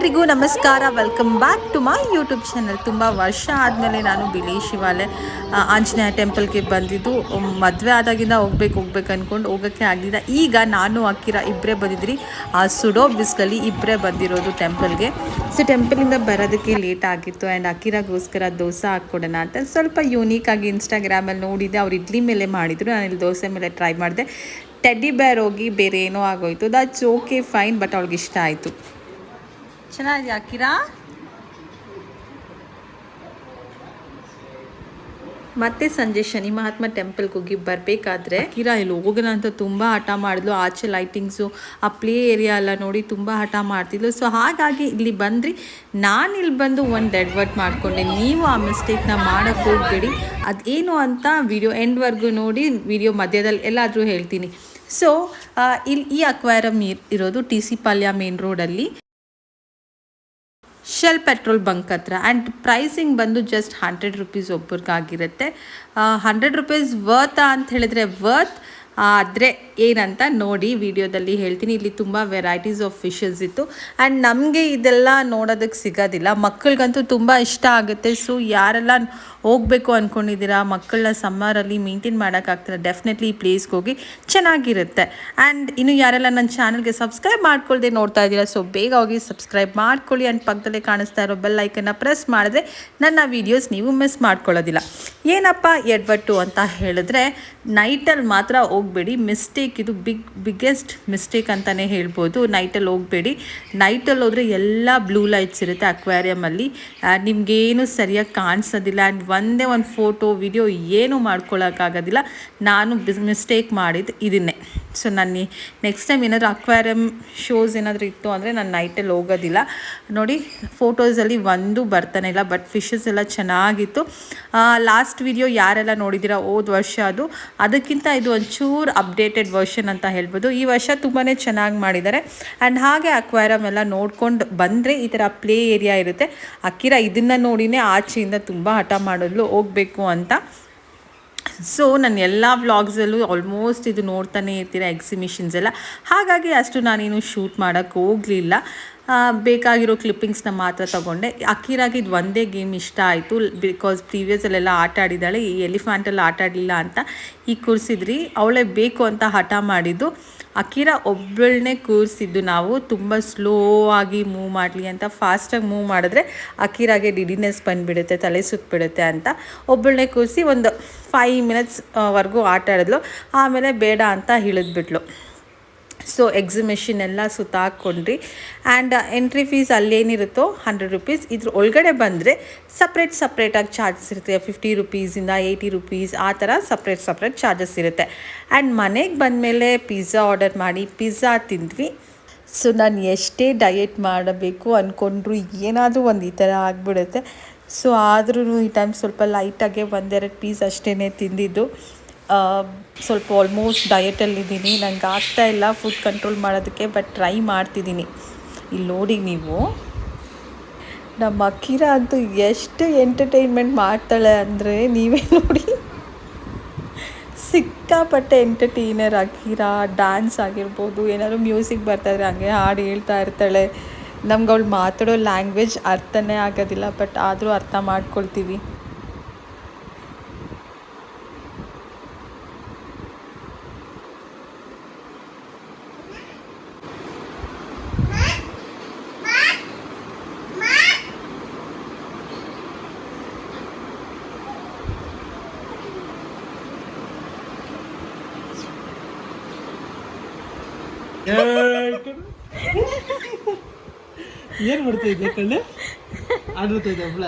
ಎಲ್ರಿಗೂ ನಮಸ್ಕಾರ. Welcome back to my YouTube channel ತುಂಬ ವರ್ಷ ಆದಮೇಲೆ ನಾನು ಬಿಳಿ ಶಿವಾಲಯ ಆಂಜನೇಯ ಟೆಂಪಲ್ಗೆ ಬಂದಿದ್ದು. ಮದುವೆ ಆದಾಗಿಂದ ಹೋಗ್ಬೇಕು ಹೋಗ್ಬೇಕು ಅಂದ್ಕೊಂಡು ಹೋಗೋಕ್ಕೆ ಆಗಲಿಲ್ಲ. ಈಗ ನಾನು ಅಕ್ಕಿರ ಇಬ್ಬರೇ ಬಂದಿದ್ರಿ. ಆ, ಸುಡೋ ಬಿಸ್ಲಲ್ಲಿ ಇಬ್ಬರೇ ಬಂದಿರೋದು ಟೆಂಪಲ್ಗೆ ಸೊ ಟೆಂಪಲಿಂದ ಬರೋದಕ್ಕೆ ಲೇಟ್ ಆಗಿತ್ತು. ಆ್ಯಂಡ್ ಅಕ್ಕಿರಾಗೋಸ್ಕರ ದೋಸೆ ಹಾಕ್ಕೊಡೋಣ ಅಂತ ಸ್ವಲ್ಪ ಯೂನೀಕ್ ಆಗಿ ಇನ್ಸ್ಟಾಗ್ರಾಮಲ್ಲಿ ನೋಡಿದ್ದೆ. ಅವ್ರು ಇಡ್ಲಿ ಮೇಲೆ ಮಾಡಿದರು. ನಾನು ಇಲ್ಲಿ ದೋಸೆ ಮೇಲೆ ಟ್ರೈ ಮಾಡಿದೆ. ಟೆಡ್ಡಿ ಬೇರ್ ಹೋಗಿ ಬೇರೆ ಏನೋ ಆಗೋಯ್ತು. ದಟ್ಸ್ ಓಕೆ ಫೈನ್ ಬಟ್ ಅವ್ಳಿಗೆ ಇಷ್ಟ ಆಯಿತು. ಚೆನ್ನಾಗಿದೆ ಅಕ್ಕಿರಾ ಮತ್ತೆ ಸಂಜೆ ಶನಿ ಮಹಾತ್ಮ ಟೆಂಪಲ್ಗೆ ಹೋಗಿ ಬರಬೇಕಾದ್ರೆ ಕಿರಾ ಇಲ್ಲಿ ಹೋಗೋಣ ಅಂತ ತುಂಬ ಹಠ ಮಾಡಿದ್ಲು. ಆಚೆ ಲೈಟಿಂಗ್ಸು ಆ ಪ್ಲೇ ಏರಿಯಾ ಎಲ್ಲ ನೋಡಿ ತುಂಬ ಹಠ ಮಾಡ್ತಿದ್ಲು. ಸೊ ಹಾಗಾಗಿ ಇಲ್ಲಿ ಬಂದ್ರಿ. ನಾನು ಇಲ್ಲಿ ಬಂದು ಒಂದು ಡೆಡ್ವರ್ಟ್ ಮಾಡ್ಕೊಂಡೆ. ನೀವು ಆ ಮಿಸ್ಟೇಕ್ನ ಮಾಡೋಕ್ಕೆ ಹೋಗ್ಬೇಡಿ. ಅದೇನು ಅಂತ ವಿಡಿಯೋ ಎಂಡ್ವರೆಗೂ ನೋಡಿ ವಿಡಿಯೋ ಮಧ್ಯದಲ್ಲಿ ಎಲ್ಲಾದರೂ ಹೇಳ್ತೀನಿ. ಸೊ ಇಲ್ಲಿ ಈ ಅಕ್ವೈರಮ್ ಇರೋದು ಟಿ ಸಿ ಪಾಲ್ಯ ಮೇನ್ ರೋಡಲ್ಲಿ ಶೆಲ್ ಪೆಟ್ರೋಲ್ ಬಂಕ್ ಹತ್ರ. ಆ್ಯಂಡ್ ಪ್ರೈಸಿಂಗ್ ಬಂದು ಜಸ್ಟ್ ಹಂಡ್ರೆಡ್ ರುಪೀಸ್ ಒಬ್ಬರಿಗಾಗಿರುತ್ತೆ ಹಂಡ್ರೆಡ್ ರುಪೀಸ್ ವರ್ತಾ ಅಂತ ಹೇಳಿದರೆ ವರ್ತ್ ಆದರೆ ಏನಂತ ನೋಡಿ ವಿಡಿಯೋದಲ್ಲಿ ಹೇಳ್ತೀನಿ. ಇಲ್ಲಿ ತುಂಬ ವೆರೈಟೀಸ್ ಆಫ್ ಫಿಶಸ್ ಇತ್ತು. ಆ್ಯಂಡ್ ನಮಗೆ ಇದೆಲ್ಲ ನೋಡೋದಕ್ಕೆ ಸಿಗೋದಿಲ್ಲ. ಮಕ್ಕಳಿಗಂತೂ ತುಂಬ ಇಷ್ಟ ಆಗುತ್ತೆ. ಸೊ ಯಾರೆಲ್ಲ ಹೋಗಬೇಕು ಅಂದ್ಕೊಂಡಿದ್ದೀರಾ ಮಕ್ಕಳನ್ನ ಸಮ್ಮರಲ್ಲಿ ಮೇಂಟೈನ್ ಮಾಡೋಕ್ಕಾಗ್ತಿಲ್ಲ ಡೆಫಿನೆಟ್ಲಿ ಈ ಪ್ಲೇಸ್ಗೆ ಹೋಗಿ ಚೆನ್ನಾಗಿರುತ್ತೆ. ಆ್ಯಂಡ್ ಇನ್ನು ಯಾರೆಲ್ಲ ನನ್ನ ಚಾನಲ್ಗೆ ಸಬ್ಸ್ಕ್ರೈಬ್ ಮಾಡ್ಕೊಳ್ಳದೆ ನೋಡ್ತಾ ಇದ್ದೀರಾ ಸೊ ಬೇಗ ಹೋಗಿ ಸಬ್ಸ್ಕ್ರೈಬ್ ಮಾಡ್ಕೊಳ್ಳಿ. ಆ್ಯಂಡ್ ಪಕ್ಕದಲ್ಲೇ ಕಾಣಿಸ್ತಾ ಇರೋ ಬೆಲ್ ಐಕನ್ನ ಪ್ರೆಸ್ ಮಾಡಿದ್ರೆ ನನ್ನ ವೀಡಿಯೋಸ್ ನೀವು ಮಿಸ್ ಮಾಡ್ಕೊಳ್ಳೋದಿಲ್ಲ. ಏನಪ್ಪ ಎಡ್ವಟ್ಟು ಅಂತ ಹೇಳಿದ್ರೆ ನೈಟಲ್ಲಿ ಮಾತ್ರ ಹೋಗಬೇಡಿ. ಮಿಸ್ಟೇಕ್ ಇದು ಬಿಗ್ ಬಿಗ್ಗೆಸ್ಟ್ ಮಿಸ್ಟೇಕ್ ಅಂತಲೇ ಹೇಳ್ಬೋದು. ನೈಟಲ್ಲಿ ಹೋಗಬೇಡಿ. ನೈಟಲ್ಲಿ ಹೋದರೆ ಎಲ್ಲ ಬ್ಲೂ ಲೈಟ್ಸ್ ಇರುತ್ತೆ ಅಕ್ವೇರಿಯಮಲ್ಲಿ ನಿಮಗೇನು ಸರಿಯಾಗಿ ಕಾಣಿಸೋದಿಲ್ಲ. ಆ್ಯಂಡ್ ಒಂದೇ ಒಂದು ಫೋಟೋ ವಿಡಿಯೋ ಏನೂ ಮಾಡ್ಕೊಳ್ಳೋಕ್ಕಾಗೋದಿಲ್ಲ ನಾನು ಬಿಸ್ ಮಿಸ್ಟೇಕ್ ಮಾಡಿದ್ದು ಇದನ್ನೇ. ಸೊ ನಾನು ನೆಕ್ಸ್ಟ್ ಟೈಮ್ ಏನಾದರೂ ಅಕ್ವಾರಿಯಮ್ ಶೋಸ್ ಏನಾದರೂ ಇತ್ತು ಅಂದರೆ ನಾನು ನೈಟಲ್ಲಿ ಹೋಗೋದಿಲ್ಲ. ನೋಡಿ ಫೋಟೋಸಲ್ಲಿ ಒಂದು ಬರ್ತಾನೆ ಇಲ್ಲ ಬಟ್ ಫಿಶಸ್ ಎಲ್ಲ ಚೆನ್ನಾಗಿತ್ತು. ಲಾಸ್ಟ್ ವಿಡಿಯೋ ಯಾರೆಲ್ಲ ನೋಡಿದ್ದೀರಾ ಹೋದ ವರ್ಷ ಅದು. ಅದಕ್ಕಿಂತ ಇದು ಒಂಚೂರು ಅಪ್ಡೇಟೆಡ್ ವರ್ಷನ್ ಅಂತ ಹೇಳ್ಬೋದು. ಈ ವರ್ಷ ತುಂಬಾ ಚೆನ್ನಾಗಿ ಮಾಡಿದ್ದಾರೆ. ಆ್ಯಂಡ್ ಹಾಗೆ ಅಕ್ವೈರಮ್ ಎಲ್ಲ ನೋಡ್ಕೊಂಡು ಬಂದರೆ ಈ ಥರ ಪ್ಲೇ ಏರಿಯಾ ಇರುತ್ತೆ. ಅಕ್ಕಿರ ಇದನ್ನು ನೋಡಿನೇ ಆಚೆಯಿಂದ ತುಂಬ ಹಠ ಮಾಡಿದ್ಲು ಹೋಗಬೇಕು ಅಂತ. ಸೊ ನನ್ನ ಎಲ್ಲ ವ್ಲಾಗ್ಸಲ್ಲೂ ಆಲ್ಮೋಸ್ಟ್ ಇದು ನೋಡ್ತಾನೆ ಇರ್ತೀರ ಎಕ್ಸಿಬಿಷನ್ಸ್ ಎಲ್ಲ. ಹಾಗಾಗಿ ಅಷ್ಟು ನಾನೇನು ಶೂಟ್ ಮಾಡೋಕ್ಕೆ ಹೋಗಲಿಲ್ಲ. ಬೇಕಾಗಿರೋ ಕ್ಲಿಪ್ಪಿಂಗ್ಸ್ನ ಮಾತ್ರ ತಗೊಂಡೆ. ಅಕ್ಕಿರಾಗಿ ಇದು ಒಂದೇ ಗೇಮ್ ಇಷ್ಟ ಆಯಿತು. ಬಿಕಾಸ್ ಪ್ರೀವಿಯಸಲ್ಲೆಲ್ಲ ಆಟ ಆಡಿದ್ದಾಳೆ, ಈ ಎಲಿಫ್ಯಾಂಟಲ್ಲಿ ಆಟ ಆಡಲಿಲ್ಲ ಅಂತ ಈ ಕೂರಿಸಿದ್ರಿ. ಅವಳೇ ಬೇಕು ಅಂತ ಹಠ ಮಾಡಿದ್ದು. ಅಕ್ಕಿರ ಒಬ್ಬಳನ್ನೇ ಕೂರಿಸಿದ್ದು ನಾವು. ತುಂಬ ಸ್ಲೋ ಆಗಿ ಮೂವ್ ಮಾಡಲಿ ಅಂತ ಫಾಸ್ಟಾಗಿ ಮೂವ್ ಮಾಡಿದ್ರೆ ಅಕ್ಕಿರಾಗೆ ಡಿಡಿನೆಸ್ ಬಂದುಬಿಡುತ್ತೆ, ತಲೆ ಸುತ್ತಬಿಡುತ್ತೆ ಅಂತ. ಒಬ್ಬಳನ್ನೇ ಕೂರಿಸಿ ಒಂದು ಫೈವ್ ಮಿನಿಟ್ಸ್ವರೆಗೂ ಆಟ ಆಡಿದ್ಲು. ಆಮೇಲೆ ಬೇಡ ಅಂತ ಇಳಿದ್ಬಿಟ್ಲು. ಸೊ ಎಕ್ಸಿಬಿಷನ್ ಎಲ್ಲ ಸುತ್ತಾಕೊಂಡ್ರಿ ಆ್ಯಂಡ್ ಎಂಟ್ರಿ ಫೀಸ್ ಅಲ್ಲೇನಿರುತ್ತೋ ಹಂಡ್ರೆಡ್ ರುಪೀಸ್ ಇದ್ರ ಒಳಗಡೆ ಬಂದರೆ ಸಪ್ರೇಟ್ ಸಪ್ರೇಟಾಗಿ ಚಾರ್ಜಸ್ ಇರುತ್ತೆ. ಫಿಫ್ಟಿ ರುಪೀಸಿಂದ ಏಯ್ಟಿ ರುಪೀಸ್ ಆ ಥರ ಸಪ್ರೇಟ್ ಸಪ್ರೇಟ್ ಚಾರ್ಜಸ್ ಇರುತ್ತೆ. ಆ್ಯಂಡ್ ಮನೆಗೆ ಬಂದಮೇಲೆ ಪಿಜ್ಜಾ ಆರ್ಡರ್ ಮಾಡಿ ಪಿಜ್ಜಾ ತಿಂದ್ವಿ. ಸೊ ನಾನು ಎಷ್ಟೇ ಡಯೆಟ್ ಮಾಡಬೇಕು ಅಂದ್ಕೊಂಡ್ರು ಏನಾದರೂ ಒಂದು ಈ ಥರ ಆಗಿಬಿಡುತ್ತೆ. ಸೊ ಆದ್ರೂ ಈ ಟೈಮ್ ಸ್ವಲ್ಪ ಲೈಟಾಗೆ ಒಂದೆರಡು ಪೀಸ್ ಅಷ್ಟೇ ತಿಂದಿದ್ದು. ಸ್ವಲ್ಪ ಆಲ್ಮೋಸ್ಟ್ ಡಯಟಲ್ಲಿದ್ದೀನಿ ನನಗೆ ಆಗ್ತಾ ಇಲ್ಲ ಫುಡ್ ಕಂಟ್ರೋಲ್ ಮಾಡೋದಕ್ಕೆ ಬಟ್ ಟ್ರೈ ಮಾಡ್ತಿದ್ದೀನಿ. ಇಲ್ಲಿ ನೋಡಿ ನೀವು. ನಮ್ಮ ಅಕ್ಕಿರ ಅಂತೂ ಎಷ್ಟು ಎಂಟರ್ಟೈನ್ಮೆಂಟ್ ಮಾಡ್ತಾಳೆ ಅಂದರೆ ನೀವೇ ನೋಡಿ. ಸಿಕ್ಕಾಪಟ್ಟೆ ಎಂಟರ್ಟೈನರ್ ಅಕ್ಕಿರ ಡ್ಯಾನ್ಸ್ ಆಗಿರ್ಬೋದು, ಏನಾದ್ರು ಮ್ಯೂಸಿಕ್ ಬರ್ತಾಯಿದ್ರೆ ಹಂಗೆ ಹಾಡು ಹೇಳ್ತಾ ಇರ್ತಾಳೆ. ನಮ್ಗೆ ಅವಳು ಮಾತಾಡೋ ಲ್ಯಾಂಗ್ವೇಜ್ ಅರ್ಥನೇ ಆಗೋದಿಲ್ಲ ಬಟ್ ಆದರೂ ಅರ್ಥ ಮಾಡ್ಕೊಳ್ತೀವಿ. ಏನ್ ಮಾಡ್ತಾ ಇದ್ದೆ ಕಣ್ಣು? ಆಡ್ತಾ ಇದ್ದೆ ಒಬ್ಳ